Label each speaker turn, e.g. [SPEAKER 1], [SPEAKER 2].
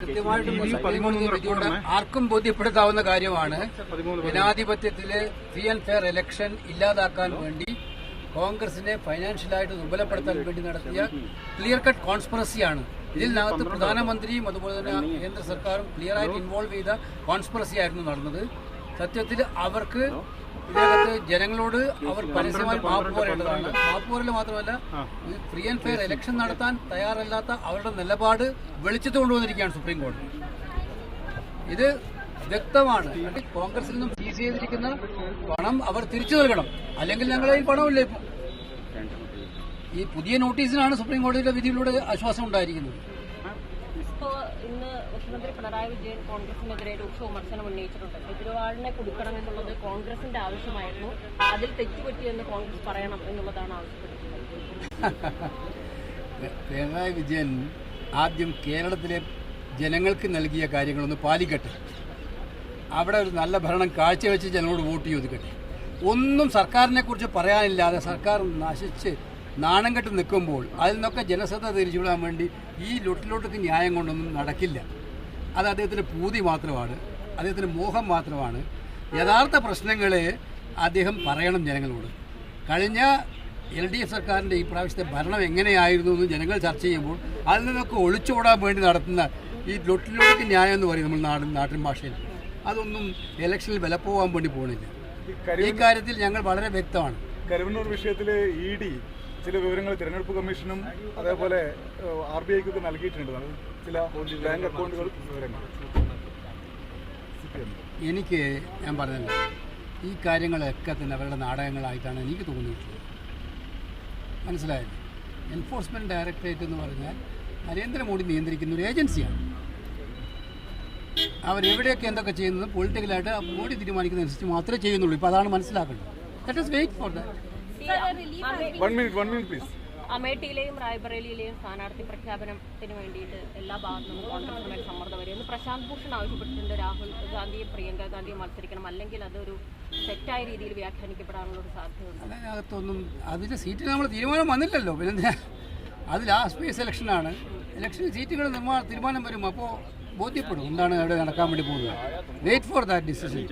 [SPEAKER 1] കൃത്യമായിട്ടും ആർക്കും ബോധ്യപ്പെടുത്താവുന്ന കാര്യമാണ്. ജനാധിപത്യത്തിലെ ഫ്രീ ആൻഡ് ഫെയർ ഇലക്ഷൻ ഇല്ലാതാക്കാൻ വേണ്ടി കോൺഗ്രസിനെ ഫൈനാൻഷ്യലായിട്ട് ദുർബലപ്പെടുത്താൻ വേണ്ടി നടത്തിയ ക്ലിയർ കട്ട് കോൺസ്പിറസിയാണ് ഇതിനകത്ത് പ്രധാനമന്ത്രിയും അതുപോലെ തന്നെ കേന്ദ്ര സർക്കാരും ക്ലിയർ ആയിട്ട് ഇൻവോൾവ് ചെയ്ത കോൺസ്പിറസി ആയിരുന്നു നടന്നത്. സത്യത്തിൽ അവർക്ക് ഇതിനകത്ത് ജനങ്ങളോട് അവർ പരസ്യമായി മാപ്പ് പറയേണ്ടതാണ് മാപ്പ് പറയൽ മാത്രമല്ല ഫ്രീ ആൻഡ് ഫെയർ ഇലക്ഷൻ നടത്താൻ തയ്യാറല്ലാത്ത അവരുടെ നിലപാട് വെളിച്ചത്ത് കൊണ്ടുവന്നിരിക്കുകയാണ് സുപ്രീം കോടതി. ഇത് വ്യക്തമാണ്. കോൺഗ്രസിൽ നിന്നും സീസ് ചെയ്തിരിക്കുന്ന പണം അവർ തിരിച്ചു നൽകണം. അല്ലെങ്കിൽ ഞങ്ങളുടെ കയ്യിൽ പണമില്ല ഇപ്പം. ഈ പുതിയ നോട്ടീസിനാണ് സുപ്രീം കോടതിയുടെ വിധിയിലൂടെ ആശ്വാസം ഉണ്ടായിരിക്കുന്നത്.
[SPEAKER 2] ഇപ്പോ ഇന്ന് മുഖ്യമന്ത്രി പിണറായി വിജയൻ കോൺഗ്രസിനെതിരെ രൂക്ഷ വിമർശനം ഉന്നയിച്ചിട്ടുണ്ട്. കെജ്രിവാളിനെ കൊടുക്കണം എന്നുള്ളത് കോൺഗ്രസിന്റെ ആവശ്യമായിരുന്നു. അതിൽ തെറ്റുപറ്റിയെന്ന് കോൺഗ്രസ് പറയണം എന്നുള്ളതാണ് ആവശ്യപ്പെട്ടിരിക്കുന്നത്
[SPEAKER 1] പിണറായി വിജയൻ ആദ്യം കേരളത്തിലെ ജനങ്ങൾക്ക് നൽകിയ കാര്യങ്ങളൊന്ന് പാലിക്കട്ടെ. അവിടെ ഒരു നല്ല ഭരണം കാഴ്ചവെച്ച് ജനങ്ങളോട് വോട്ട് ചോദിക്കട്ടെ. ഒന്നും സർക്കാരിനെക്കുറിച്ച് പറയാനില്ലാതെ സർക്കാർ നശിച്ച് നാണം കെട്ട് നിൽക്കുമ്പോൾ അതിൽ നിന്നൊക്കെ ജനശ്രദ്ധ തിരിച്ചുവിടാൻ വേണ്ടി ഈ ലൊട്ടിലോട്ടൊക്കെ ന്യായം കൊണ്ടൊന്നും നടക്കില്ല. അത് അദ്ദേഹത്തിന്റെ പൂതി മാത്രമാണ്. അദ്ദേഹത്തിന്റെ മോഹം മാത്രമാണ്. യഥാർത്ഥ പ്രശ്നങ്ങളെ അദ്ദേഹം പറയണം ജനങ്ങളോട്. കഴിഞ്ഞ എൽ ഡി എഫ് സർക്കാരിന്റെ ഈ പ്രാവശ്യത്തെ ഭരണം എങ്ങനെയായിരുന്നു എന്ന് ജനങ്ങൾ ചർച്ച ചെയ്യുമ്പോൾ അതിൽ നിന്നൊക്കെ ഒളിച്ചോടാൻ വേണ്ടി നടത്തുന്ന ഈ ലൊട്ടിലൊട്ടിക്ക് ന്യായം എന്ന് പറയും നമ്മൾ നാടൻ നാട്ടിൻ ഭാഷയിൽ. അതൊന്നും ഇലക്ഷനിൽ വിലപ്പോവാൻ വേണ്ടി പോകുന്നില്ല ഈ കാര്യത്തിൽ ഞങ്ങൾ വളരെ വ്യക്തമാണ്.
[SPEAKER 3] കരുവന്നൂർ വിഷയത്തിൽ ഇ ഡി ചില വിവരങ്ങൾ തിരഞ്ഞെടുപ്പ് കമ്മീഷനും അതേപോലെ ആർ ബി ഐക്കൊക്കെ നൽകിയിട്ടുണ്ട്. ചില ബാങ്ക് അക്കൗണ്ടുകൾ വിവരങ്ങൾ.
[SPEAKER 1] എനിക്ക് ഞാൻ പറഞ്ഞല്ലോ ഈ കാര്യങ്ങളൊക്കെ തന്നെ അവരുടെ നാടകങ്ങളായിട്ടാണ് എനിക്ക് തോന്നിയിട്ടുള്ളത്. മനസ്സിലായത് എൻഫോഴ്സ്മെന്റ് ഡയറക്ടറേറ്റ് എന്ന് പറഞ്ഞാൽ നരേന്ദ്രമോദി നിയന്ത്രിക്കുന്ന ഒരു ഏജൻസിയാണ്. അവരെവിടെയൊക്കെ എന്തൊക്കെ ചെയ്യുന്നത് പൊളിറ്റിക്കലായിട്ട് മോഡി തീരുമാനിക്കുന്നതനുസരിച്ച് മാത്രമേ ചെയ്യുന്നുള്ളൂ. ഇപ്പോൾ അതാണ് മനസ്സിലാക്കേണ്ടത്. Let is wait for that
[SPEAKER 3] one minute one minute please
[SPEAKER 2] അമേഠിയിലെയും റായ്ബറേലിയിലെയും സ്ഥാനാർത്ഥി പ്രഖ്യാപനത്തിന് വേണ്ടിയിട്ട് എല്ലാ ഭാഗത്തു നിന്നും കോൺഗ്രസിന് മേൽ സമ്മർദ്ദം വരും. ഇന്ന് പ്രശാന്ത് ഭൂഷൺ ആവശ്യപ്പെട്ടിട്ടുണ്ട്. രാഹുൽ ഗാന്ധിയും പ്രിയങ്ക ഗാന്ധിയും മത്സരിക്കണം. അല്ലെങ്കിൽ അതൊരു തെറ്റായ രീതിയിൽ വ്യാഖ്യാനിക്കപ്പെടാനുള്ള ഒരു സാധ്യതയുണ്ട്.
[SPEAKER 1] അതിനകത്തൊന്നും അതിന്റെ സീറ്റിൽ നമ്മൾ തീരുമാനം വന്നില്ലല്ലോ. പിന്നെ അത് ലാസ്റ്റ് സെലക്ഷൻ ഇലക്ഷനാണ് ഇലക്ഷൻ സീറ്റുകൾ നിർമ്മാ തീരുമാനം വരും. അപ്പോൾ ബോധ്യപ്പെടും. എന്താണ് അവിടെ നടക്കാൻ വേണ്ടി പോകുന്നത്? Wait for that decision